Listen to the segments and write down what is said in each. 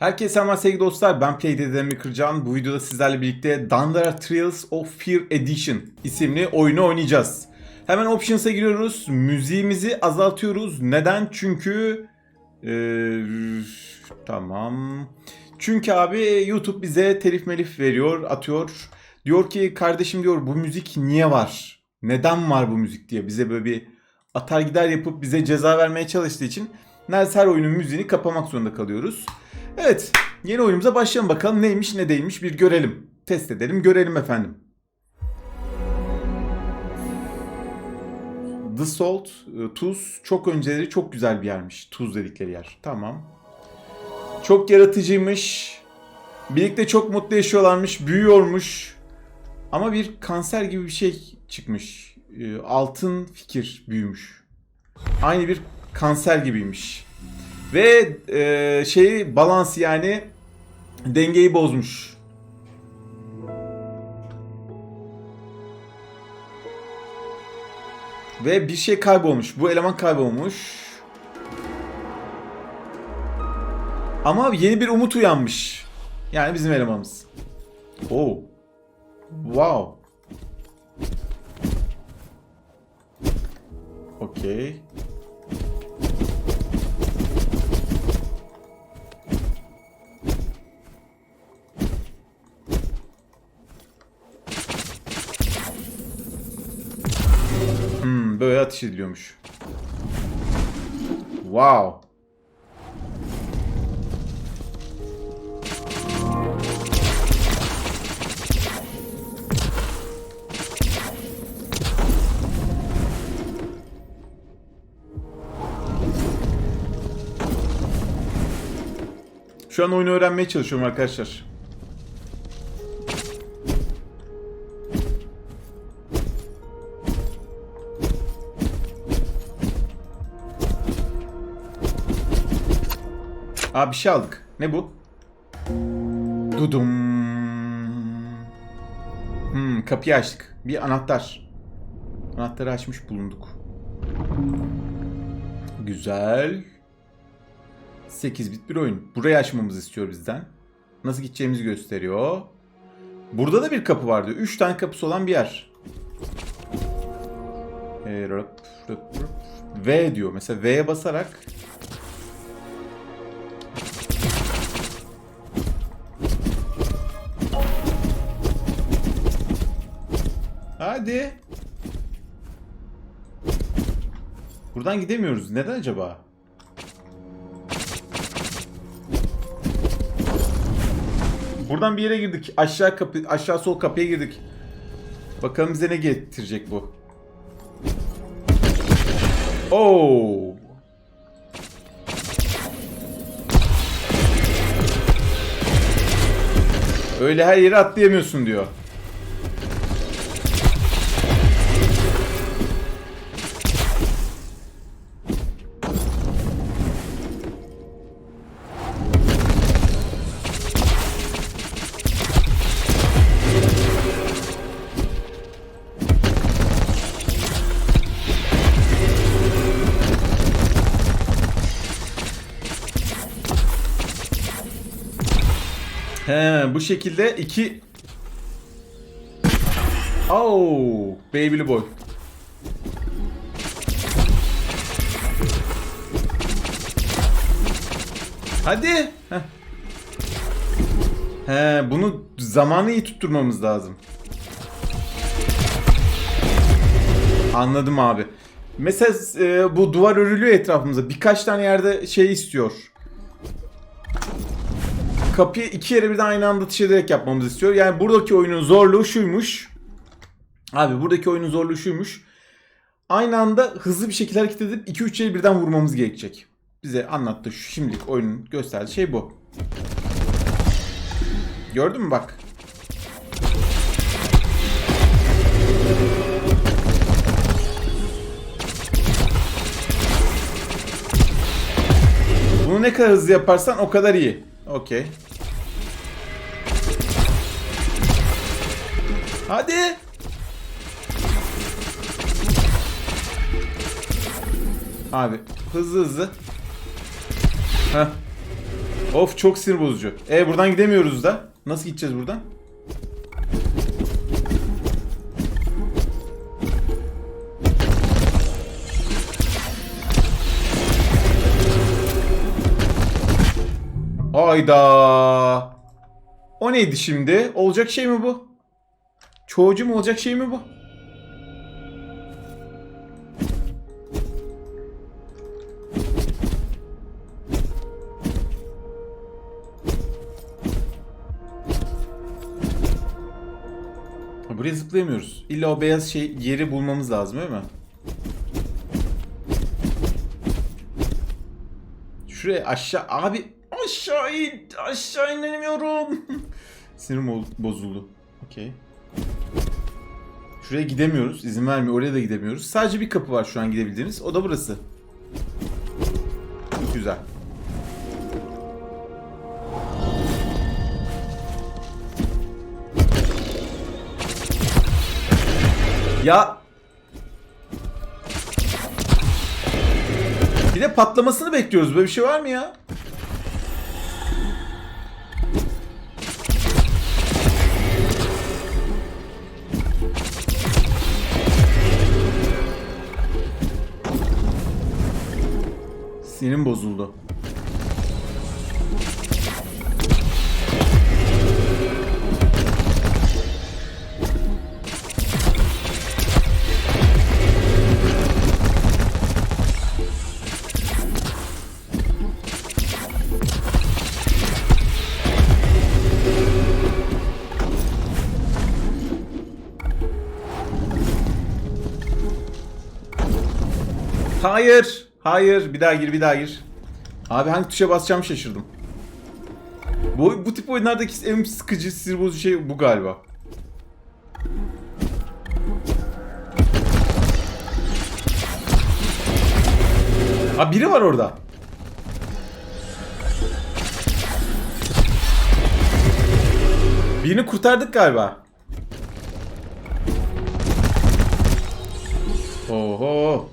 Herkese selamlar sevgili dostlar. Ben Playdead'den Kırcan. Bu videoda sizlerle birlikte Dandara Trails of Fear Edition isimli oyunu oynayacağız. Hemen Options'a giriyoruz. Müziğimizi azaltıyoruz. Neden? Çünkü... Ee, tamam. Çünkü abi YouTube bize telif melif veriyor, atıyor. Diyor ki kardeşim diyor bu müzik niye var? Neden var bu müzik diye bize böyle bir atar gider yapıp bize ceza vermeye çalıştığı için neredeyse her oyunun müziğini kapamak zorunda kalıyoruz. Evet, yeni oyunumuza başlayalım bakalım neymiş ne değilmiş bir görelim. Test edelim, görelim efendim. The Salt, e, Tuz çok önceleri çok güzel bir yermiş. Tuz dedikleri yer. Tamam. Çok yaratıcıymış. Birlikte çok mutlu yaşıyorlarmış, büyüyormuş. Ama bir kanser gibi bir şey çıkmış. E, Altın fikir büyümüş. Aynı bir kanser gibiymiş. Ve e, şeyi balans yani dengeyi bozmuş. Ve bir şey kaybolmuş. Bu eleman kaybolmuş. Ama yeni bir umut uyanmış. Yani bizim elemanımız. Oh. Wow. Okey. Ateş ediliyormuş. Wow. Şu an oyunu öğrenmeye çalışıyorum arkadaşlar. Aa bir şey aldık. Ne bu? Dudum. Hmm, kapıyı açtık. Bir anahtar. Anahtarı açmış bulunduk. Güzel. 8 bit bir oyun. Burayı açmamızı istiyor bizden. Nasıl gideceğimizi gösteriyor. Burada da bir kapı vardı. 3 tane kapısı olan bir yer. Ee, rıp, rıp, rıp. V diyor. Mesela V'ye basarak Hadi. Buradan gidemiyoruz. Neden acaba? Buradan bir yere girdik. Aşağı kapı, aşağı sol kapıya girdik. Bakalım bize ne getirecek bu. Oo. Öyle her yere atlayamıyorsun diyor. He, bu şekilde iki Oh, baby'li boy. Hadi. Heh. He, bunu zamanı iyi tutturmamız lazım. Anladım abi. Mesela e, bu duvar örülüyor etrafımıza. Birkaç tane yerde şey istiyor. Kapıyı iki yere birden aynı anda ateş ederek yapmamızı istiyor. Yani buradaki oyunun zorluğu şuymuş. Abi buradaki oyunun zorluğu şuymuş. Aynı anda hızlı bir şekilde hareket edip 2-3 yeri birden vurmamız gerekecek. Bize anlattı şu şimdilik oyunun gösterdiği şey bu. Gördün mü bak. Bunu ne kadar hızlı yaparsan o kadar iyi. Okey. Hadi. Abi hızlı hızlı. Heh. Of çok sinir bozucu. E buradan gidemiyoruz da. Nasıl gideceğiz buradan? Ayda. O neydi şimdi? Olacak şey mi bu? Çoğucu mu olacak şey mi bu? Buraya zıplayamıyoruz. İlla o beyaz şey yeri bulmamız lazım değil mi? Şuraya aşağı abi aşağı in aşağı inemiyorum. Sinirim bozuldu. Okey. Şuraya gidemiyoruz. İzin vermiyor. Oraya da gidemiyoruz. Sadece bir kapı var şu an gidebildiğiniz. O da burası. Güzel. Ya Bir de patlamasını bekliyoruz. Böyle bir şey var mı ya? Sinirim bozuldu. Hayır. Hayır. Bir daha gir, bir daha gir. Abi hangi tuşa basacağım şaşırdım. Bu, bu tip oyunlardaki en sıkıcı, sinir bozucu şey bu galiba. Ha biri var orada. Birini kurtardık galiba. Oho.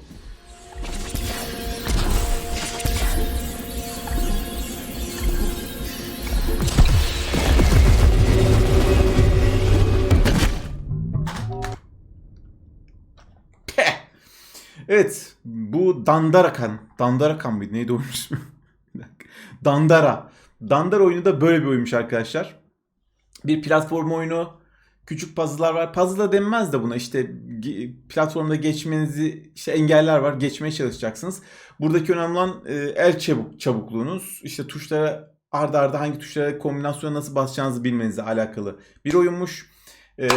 Evet, bu Dandarakan. Dandarakan mıydı? Neydi oyun ismi? Dandara. Dandara oyunu da böyle bir oyunmuş arkadaşlar. Bir platform oyunu. Küçük puzzle'lar var. Puzzle denmez de buna işte platformda geçmenizi işte engeller var. Geçmeye çalışacaksınız. Buradaki önemli olan e, el çabuk çabukluğunuz. İşte tuşlara arda arda hangi tuşlara kombinasyona nasıl basacağınızı bilmenizle alakalı bir oyunmuş. E,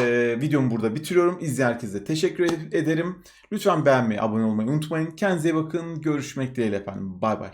videomu burada bitiriyorum. İzleyen herkese teşekkür ed- ederim. Lütfen beğenmeyi, abone olmayı unutmayın. Kendinize bakın. Görüşmek dileğiyle efendim. Bay bay.